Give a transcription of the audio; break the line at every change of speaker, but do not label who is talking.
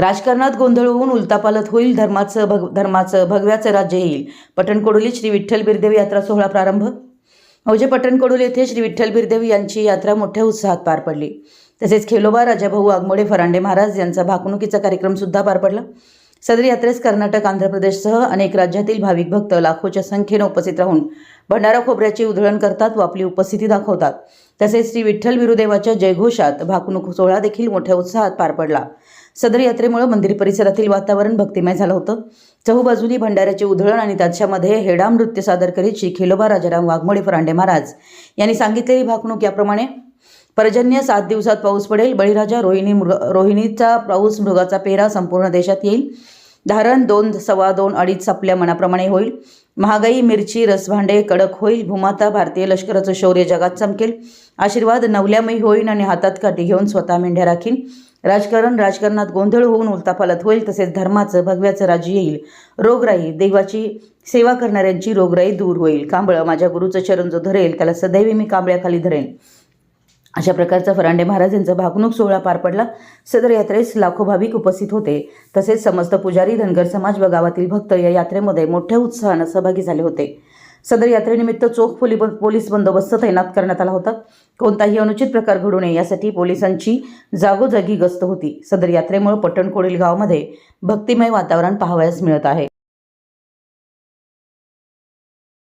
राजकारणात गोंधळ होऊन उलतापालत होईल धर्माचं भग धर्माचं भगव्याचं राज्य येईल. पटणकोडोली श्री विठ्ठल बिरदेव यात्रा सोहळा प्रारंभ. मौजे पटणकोडोली येथे श्री विठ्ठल बिरदेव यांची यात्रा मोठ्या उत्साहात पार पडली. तसेच खेलोबा राजाभाऊ आगमोडे फरांडे महाराज यांचा भाकणुकीचा कार्यक्रम सुद्धा पार पडला. सदर यात्रेस कर्नाटक आंध्र प्रदेशसह अनेक राज्यातील भाविक भक्त लाखोच्या संख्येनं उपस्थित राहून भंडारा खोबऱ्याची उधळण करतात व आपली उपस्थिती दाखवतात. तसेच श्री विठ्ठल विरुदेवाच्या जयघोषात भाकणूक सोहळा देखील मोठ्या उत्साहात पार पडला. सदर यात्रेमुळे मंदिर परिसरातील वातावरण भक्तिमय झालं होतं. चहूबाजूनी भंडाऱ्याचे उधळण आणि त्याच्यामध्ये हेडाम नृत्य सादर करीत श्री खेलोबा राजाराम वाघमोडे फरांडे महाराज यांनी सांगितलेली भाकणूक याप्रमाणे पर्जन्य सात दिवसात पाऊस पडेल बळीराजा रोहिणी मृग रोहिणीचा पाऊस मृगाचा पेरा संपूर्ण देशात येईल. धारण दोन सव्वा दोन अडीच आपल्या मनाप्रमाणे होईल. महागाई मिरची रसभांडे कडक होईल. भूमाता भारतीय लष्कराचं शौर्य जगात चमकेल. आशीर्वाद नवल्यामयी होईल आणि हातात काठी घेऊन स्वतः मेंढ्या राखीन. राजकारण राजकारणात गोंधळ होऊन उलतापालत होईल तसेच धर्माचं भगव्याचं राज्य येईल. रोगराई देवाची सेवा करणाऱ्यांची रोगराई दूर होईल. कांबळं माझ्या गुरुचं चरण जो धरेल त्याला सदैव मी कांबळ्याखाली धरेन. अशा प्रकारचा फरांडे महाराज यांचा भागणूक सोहळा पार पडला. सदर यात्रेस लाखो भाविक उपस्थित होते. तसेच समस्त पुजारी धनगर समाज व गावातील भक्त या यात्रेमध्ये मोठ्या उत्साहानं सहभागी झाले होते. सदर यात्रेनिमित्त चोख पोली पोलीस बंदोबस्त तैनात करण्यात आला होता. कोणताही अनुचित प्रकार घडू नये यासाठी पोलिसांची जागोजागी गस्त होती. सदर यात्रेमुळे पट्टणकोडील गावामध्ये भक्तिमय वातावरण पाहावयास मिळत आहे.